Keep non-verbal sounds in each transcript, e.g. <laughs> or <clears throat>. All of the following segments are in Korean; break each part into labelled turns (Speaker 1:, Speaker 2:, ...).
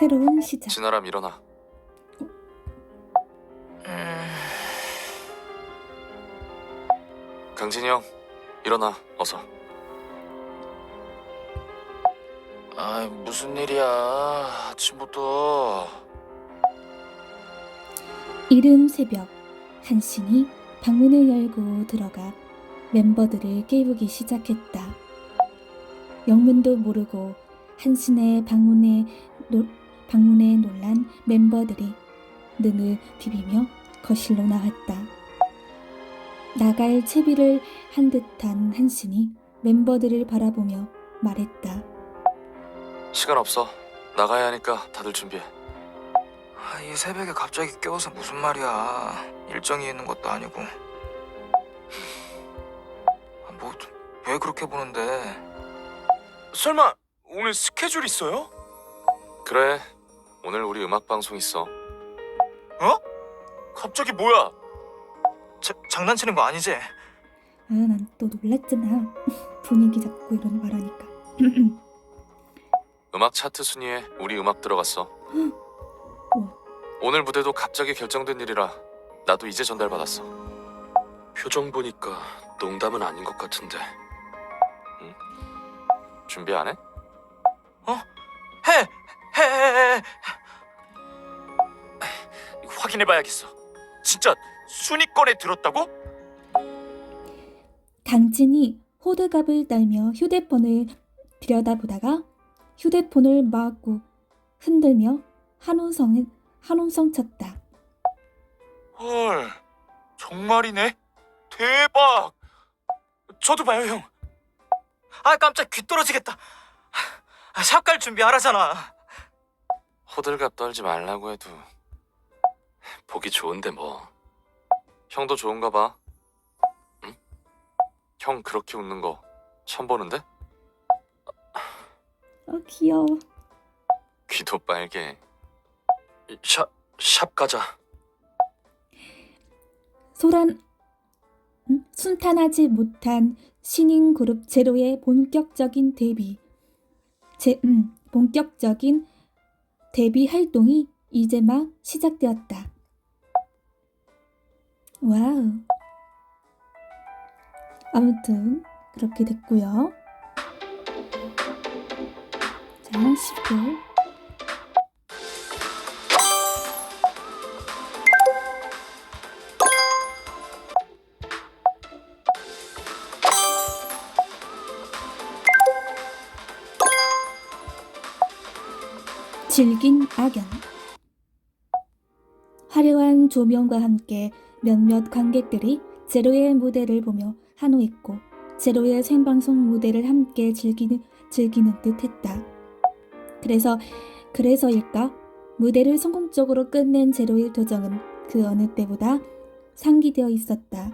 Speaker 1: 새로운 시작.
Speaker 2: 진아람 일어나. 강진이 형 일어나 어서. 아 무슨 일이야 아침부터.
Speaker 1: 이른 새벽 한신이 방문을 열고 들어가 멤버들을 깨우기 시작했다. 영문도 모르고 한신의 방문에 노, 방문에 놀란 멤버들이 눈을 비비며 거실로 나왔다. 나갈 채비를 한 듯한 한신이 멤버들을 바라보며 말했다.
Speaker 2: 시간 없어. 나가야 하니까 다들 준비해.
Speaker 3: 아, 이 새벽에 갑자기 깨워서 무슨 말이야. 일정이 있는 것도 아니고. 아, 뭐, 왜 그렇게 보는데?
Speaker 4: 설마 오늘 스케줄 있어요?
Speaker 2: 그래 오늘 우리 음악 방송 있어.
Speaker 4: 갑자기 뭐야?
Speaker 3: 자, 장난치는 거 아니지?
Speaker 1: 아, 난 또 놀랐잖아. <laughs> 분위기 잡고 이런 말하니까. <clears throat>
Speaker 2: 음악 차트 순위에 우리 음악 들어갔어. <gasps> 오늘 무대도 갑자기 결정된 일이라 나도 이제 전달받았어.
Speaker 4: 표정 보니까 농담은 아닌 것 같은데.
Speaker 2: 준비 안
Speaker 3: 해? 해! 해!
Speaker 4: 확인해봐야겠어. 진짜 순위권에 들었다고?
Speaker 1: 강진이 호들갑을 떨며 휴대폰을 들여다보다가 휴대폰을 마구 흔들며 한우성을 한우성 쳤다.
Speaker 4: 헐, 정말이네. 대박. 저도 봐요, 형.
Speaker 3: 아, 깜짝 귀 떨어지겠다. 아, 샵갈 준비하라잖아.
Speaker 2: 호들갑 떨지 말라고 해도 보기 좋은데 뭐. 형도 좋은가 봐. 응? 형 그렇게 웃는 거 처음 보는데?
Speaker 1: 어 귀여워.
Speaker 2: 귀도 빨개.
Speaker 4: 샵, 샵 가자.
Speaker 1: 소란 음? 순탄하지 못한 신인 그룹 제로의 본격적인 데뷔 제 음, 본격적인 데뷔 활동이 이제 막 시작되었다. 와우. 아무튼 그렇게 됐고요. 자, 10분. 질긴 악연 화려한 조명과 함께 몇몇 관객들이 제로의 무대를 보며 한호했고 제로의 생방송 무대를 함께 즐기는, 즐기는 듯 했다. 그래서 그래서일까 무대를 성공적으로 끝낸 제로의 도정은 그 어느 때보다 상기되어 있었다.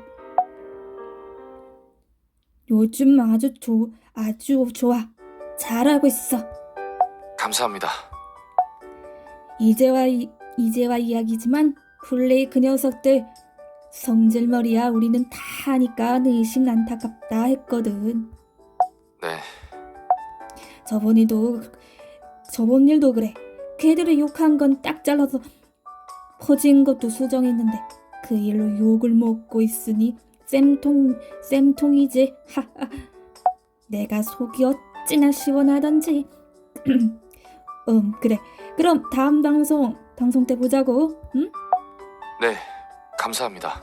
Speaker 1: 요즘 아주 조, 아주 좋아. 잘하고 있어.
Speaker 2: 감사합니다.
Speaker 1: 이제와 이, 이제와 이야기지만 플레이 그 녀석들 성질머리야 우리는 다 하니까 의심 안타깝다 했거든.
Speaker 2: 네.
Speaker 1: 저번 일도 저번 일도 그래. 걔들을 욕한 건 딱 잘라서 퍼진 것도 수정했는데 그 일로 욕을 먹고 있으니 쌤통 쌤통이지. <laughs> 하하. 내가 속이 어찌나 시원하던지 <clears throat> 음 그래 그럼 다음 방송 방송 때 보자고 응?
Speaker 2: 네. 감사합니다.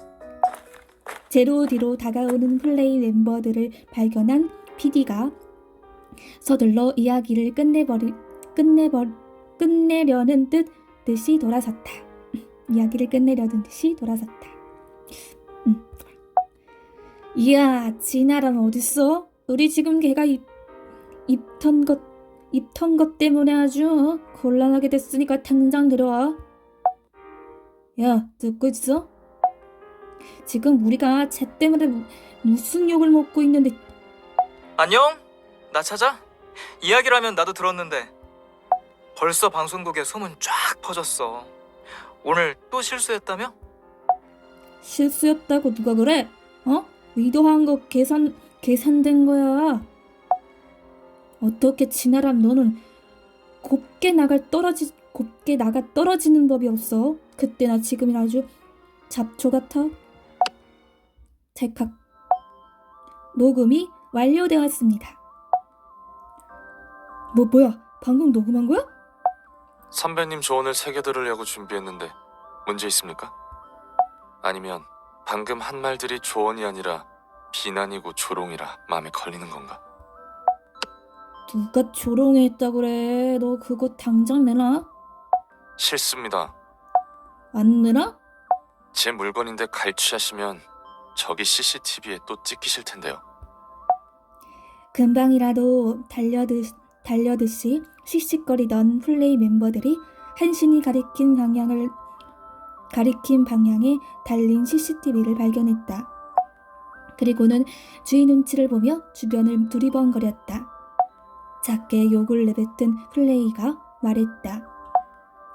Speaker 1: 제로 뒤로 다가오는 플레이 멤버들을 발견한 PD가 서둘러 이야기를 끝내버리 끝내버 끝내려는 듯 듯이 돌아섰다. <laughs> 이야기를 끝내려는 듯이 돌아섰다. 음. 이야, 진아랑 어딨어? 우리 지금 걔가 입 입턴 것 입턴 것 때문에 아주 곤란하게 됐으니까 당장 들어와. 야, 듣고 있어? 지금 우리가 쟤 때문에 무- 무슨 욕을 먹고 있는데
Speaker 3: 안녕? 나 찾아? 이야기라면 나도 들었는데 벌써 방송국에 소문 쫙 퍼졌어. 오늘 또 실수했다며?
Speaker 1: 실수였다고 누가 그래? 어? 의도한 거 계산 계산된 거야. 어떻게 진아람 너는 곱게 나갈 떨어지 곱게 나가 떨어지는 법이 없어. 그때나 지금이나 아주 잡초 같아. 찰칵. 녹음이 완료되었습니다. 뭐 뭐야? 방금 녹음한 거야?
Speaker 2: 선배님 조언을 새겨 들으려고 준비했는데 문제 있습니까? 아니면 방금 한 말들이 조언이 아니라 비난이고 조롱이라 마음에 걸리는 건가?
Speaker 1: 누가 조롱했다 그래? 너 그거 당장 내놔?
Speaker 2: 싫습니다.
Speaker 1: 안 내놔?
Speaker 2: 제 물건인데 갈취하시면 저기 CCTV에 또 찍히실 텐데요.
Speaker 1: 금방이라도 달려드, 달려듯이 씩씩거리던 플레이 멤버들이 한신이 가리킨 방향을 가리킨 방향에 달린 CCTV를 발견했다. 그리고는 주인 눈치를 보며 주변을 두리번거렸다. 작게 욕을 내뱉은 플레이가 말했다.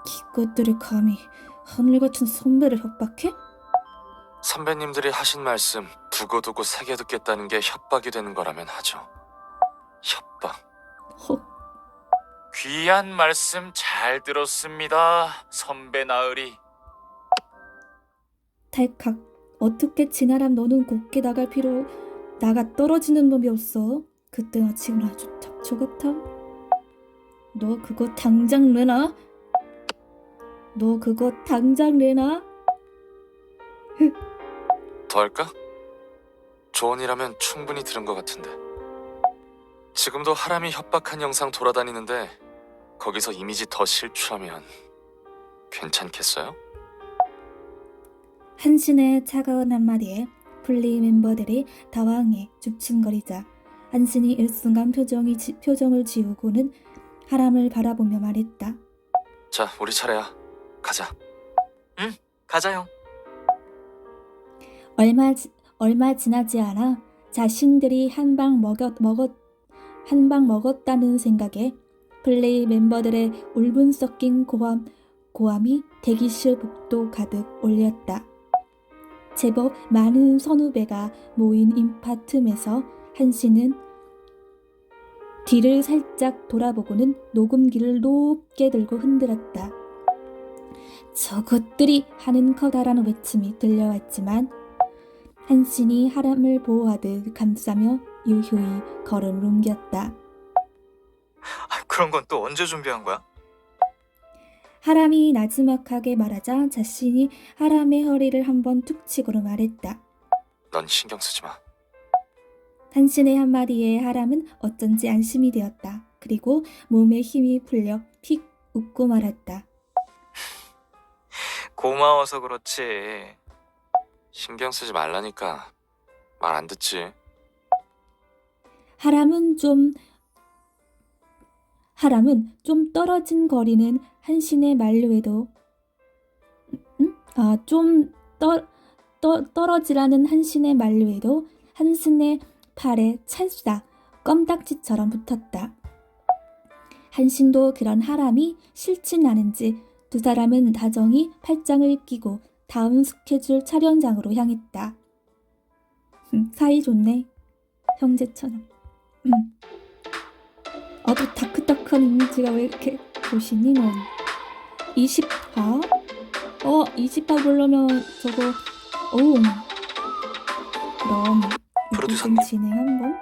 Speaker 1: 이것들이 감히 하늘 같은 선배를 협박해?
Speaker 2: 선배님들이 하신 말씀 두고두고 새겨 듣겠다는 게 협박이 되는 거라면 하죠. 협박.
Speaker 1: 허,
Speaker 5: 귀한 말씀 잘 들었습니다. 선배 나으리.
Speaker 1: 탈칵. 어떻게 지나람 너는 곱게 나갈 필요 나가 떨어지는 법이 없어. 그때나 지금 아주 잡초 같아. 너 그거 당장 내놔. 너 그거 당장 내놔.
Speaker 2: 더 할까? 조언이라면 충분히 들은 것 같은데. 지금도 하람이 협박한 영상 돌아다니는데 거기서 이미지 더 실추하면 괜찮겠어요?
Speaker 1: 한신의 차가운 한마디에 플레이 멤버들이 당황해 줍춤거리자 한신이 일순간 표정이 지- 표정을 지우고는 하람을 바라보며 말했다.
Speaker 2: 자, 우리 차례야. 가자.
Speaker 3: 가자 형.
Speaker 1: 얼마 지- 얼마 지나지 않아 자신들이 한 방 먹었 먹었 한 방 먹었다는 생각에 플레이 멤버들의 울분 섞인 고함 고함이 대기실 복도 가득 올렸다. 제법 많은 선후배가 모인 인파 틈에서 한씨는 뒤를 살짝 돌아보고는 녹음기를 높게 들고 흔들었다. 저것들이 하는 커다란 외침이 들려왔지만 한신이 하람을 보호하듯 감싸며 유효히 걸음을 옮겼다.
Speaker 3: 아, 그런 건 또 언제 준비한 거야?
Speaker 1: 하람이 나지막하게 말하자 자신이 하람의 허리를 한번 툭 치고로 말했다.
Speaker 2: 넌 신경 쓰지 마.
Speaker 1: 한신의 한마디에 하람은 어쩐지 안심이 되었다. 그리고 몸에 힘이 풀려 픽 웃고 말았다.
Speaker 3: 고마워서 그렇지.
Speaker 2: 신경 쓰지 말라니까. 말 안 듣지.
Speaker 1: 하람은 좀 하람은 좀 떨어진 거리는 한신의 만류에도 음? 아좀 떠, 떠, 떨어지라는 한신의 만류에도 한신의 팔에 찰싹 껌딱지처럼 붙었다. 한신도 그런 하람이 싫진 않은지 두 사람은 다정히 팔짱을 끼고 다음 스케줄 촬영장으로 향했다. 음, 사이 좋네. 형제처럼. 음. 아주 다크다크한 이미지가 왜 이렇게 보시니 넌 20화? 어 20화 보려면 저거 오 그럼
Speaker 4: 프로듀서님.
Speaker 1: 진행 한번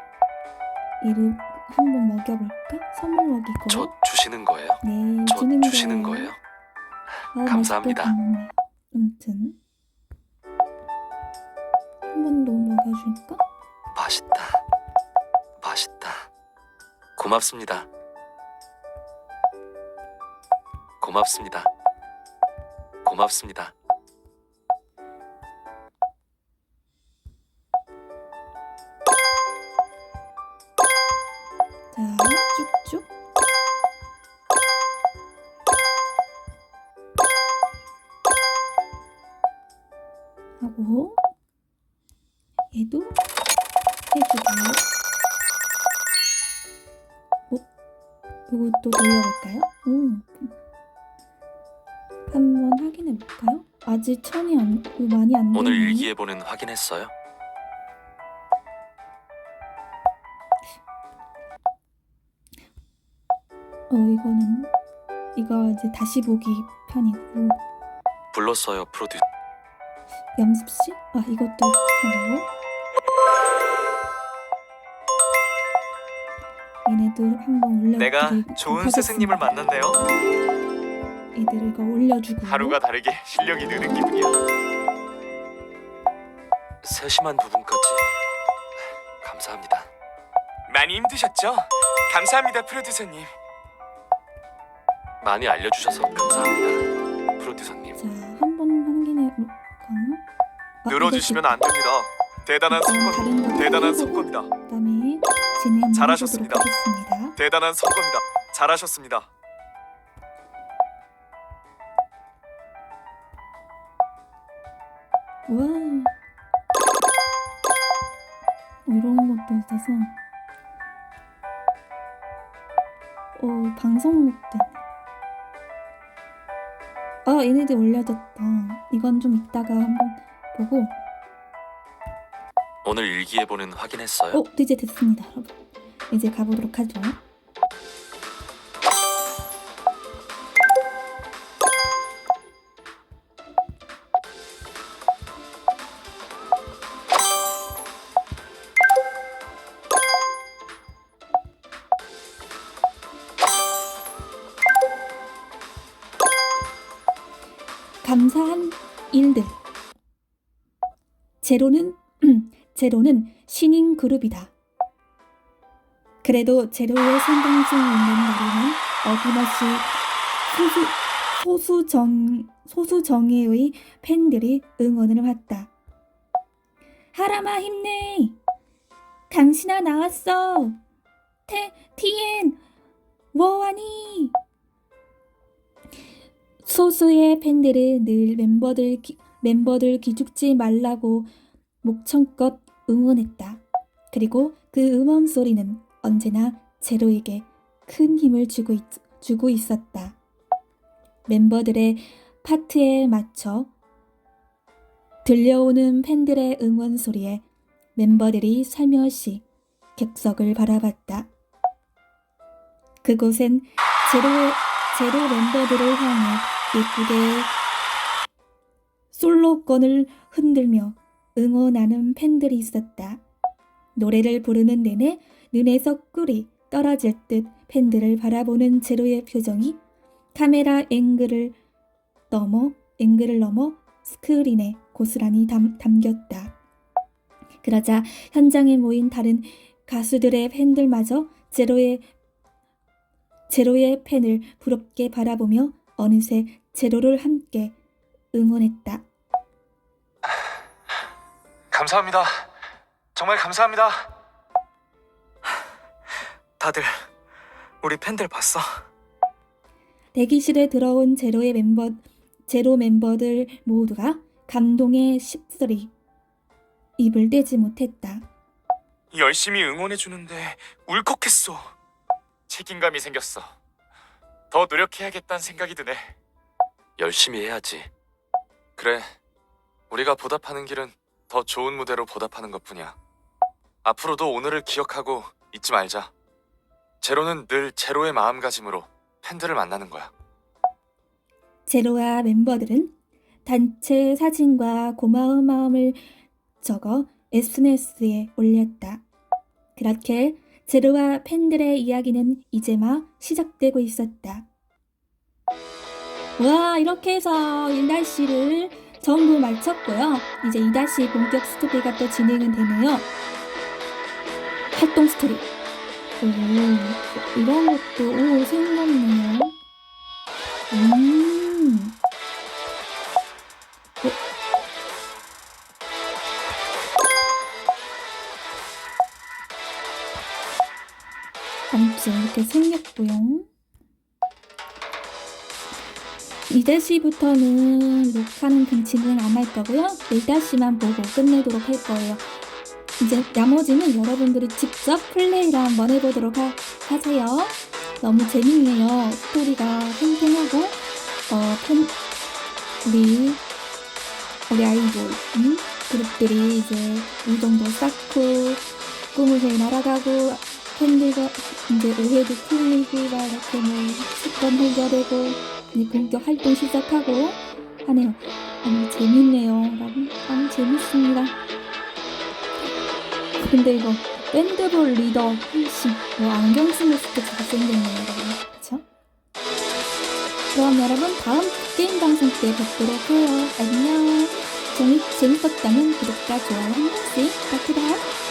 Speaker 1: 이름 한번 먹여볼까? 선물 먹이고
Speaker 4: 저 주시는 거예요?
Speaker 1: 네
Speaker 4: 저
Speaker 1: 주는
Speaker 4: 주시는
Speaker 1: 거예요. 아,
Speaker 4: 감사합니다.
Speaker 1: 아무튼 한 번 더 먹여줄까?
Speaker 4: 맛있다. 맛있다. 고맙습니다. 고맙습니다. 고맙습니다.
Speaker 1: 얘도 해주고 어? 이것도 돌려볼까요? 음. 한번 확인해 볼까요? 아직 천이 안 많이 안
Speaker 4: 오늘
Speaker 1: 되네.
Speaker 4: 일기예보는 확인했어요?
Speaker 1: 어 이거는 이거 이제 다시 보기 편이고
Speaker 4: 불렀어요 프로듀.
Speaker 1: 연습 씨? 아 이것도 하고 얘네들 한번 올려
Speaker 3: 내가 좋은 스승님을 만났네요.
Speaker 1: 얘들 이거 올려주고
Speaker 5: 하루가 다르게 <laughs> 실력이 느는 기분이야.
Speaker 4: 세심한 부분까지 감사합니다.
Speaker 3: 많이 힘드셨죠? 감사합니다, 프로듀서님.
Speaker 4: 많이 알려주셔서 감사합니다 프로듀서님.
Speaker 1: 자 한번 하는 게 가나? 아, 이거
Speaker 3: 안 됩니다. 대단한
Speaker 1: 다른
Speaker 3: 성과입니다.
Speaker 1: 거
Speaker 3: 대단한 성과입니다.
Speaker 1: 그다음에 진행 한번
Speaker 3: 잘하셨습니다.
Speaker 1: 하겠습니다.
Speaker 3: 대단한 성과입니다. 잘하셨습니다.
Speaker 1: 와 이런 것도 있어서 어 방송 됐네 아 얘네들 올려졌다 이건 좀 이따가 한번 보고
Speaker 4: 오늘 일기예보는 확인했어요.
Speaker 1: 어 이제 됐습니다 여러분. 이제 가보도록 하죠. 감사한 일들. 제로는 <clears throat> 제로는 신인 그룹이다. 그래도 제로의 성공수 있는 날에는 어김없이 소수, 소수정, 소수정예의 팬들이 응원을 왔다. 하람아 힘내! 강신아 나왔어! 테, 티엔! 뭐하니? 소수의 팬들은 늘 멤버들, 기, 멤버들 기죽지 말라고 목청껏 응원했다. 그리고 그 음원 소리는 언제나 제로에게 큰 힘을 주고, 있, 주고 있었다. 멤버들의 파트에 맞춰 들려오는 팬들의 응원 소리에 멤버들이 살며시 객석을 바라봤다. 그곳엔 제로, 제로 멤버들을 향해 예쁘게 솔로권을 흔들며 응원하는 팬들이 있었다. 노래를 부르는 내내 눈에서 꿀이 떨어질 듯 팬들을 바라보는 제로의 표정이 카메라 앵글을 넘어 앵글을 넘어 스크린에 고스란히 담, 담겼다. 그러자 현장에 모인 다른 가수들의 팬들마저 제로의 제로의 팬을 부럽게 바라보며 어느새 제로를 함께 응원했다.
Speaker 3: 감사합니다. 정말 감사합니다. 다들 우리 팬들 봤어?
Speaker 1: 대기실에 들어온 제로의 멤버 제로 멤버들 모두가 감동의 십소리 입을 떼지 못했다.
Speaker 3: 열심히 응원해 주는데 울컥했어.
Speaker 5: 책임감이 생겼어. 더 노력해야겠다는 생각이 드네.
Speaker 4: 열심히 해야지.
Speaker 2: 그래. 우리가 보답하는 길은 더 좋은 무대로 보답하는 것뿐이야. 앞으로도 오늘을 기억하고 잊지 말자. 제로는 늘 제로의 마음가짐으로 팬들을 만나는 거야.
Speaker 1: 제로와 멤버들은 단체 사진과 고마운 마음을 적어 SNS에 올렸다. 그렇게 제로와 팬들의 이야기는 이제 막 시작되고 있었다. 와, 이렇게 해서 1-를 전부 마쳤고요. 이제 2- 본격 스토리가 또 진행은 되네요. 활동 스토리. 오, 이런 것도 오, 생각나네요. 음. 어? 아무튼 이렇게 생겼고요. 2-부터는 녹화는 등치는 안 할 거고요. 1-만 보고 끝내도록 할 거예요. 이제 나머지는 여러분들이 직접 플레이를 한번 해보도록 하, 하세요. 너무 재밌네요. 스토리가 팽팽하고 어, 팬, 우리 우리 아이돌 음? 그룹들이 이제 우정도 쌓고 꿈을 해 날아가고 팬들과 이제 오해도 풀리고 막 이렇게 뭐 사건 해결되고 이제 본격 활동 시작하고 하네요. 너무 재밌네요. 여러분 너무 재밌습니다. 근데 이거 밴드볼 리더 훨씬 뭐 안경 쓴 모습도 잘생겼네요 그쵸? 그럼 여러분 다음 게임 방송 때 뵙도록 해요 안녕 재밌, 재밌었다면 구독과 좋아요 한 번씩 부탁드려요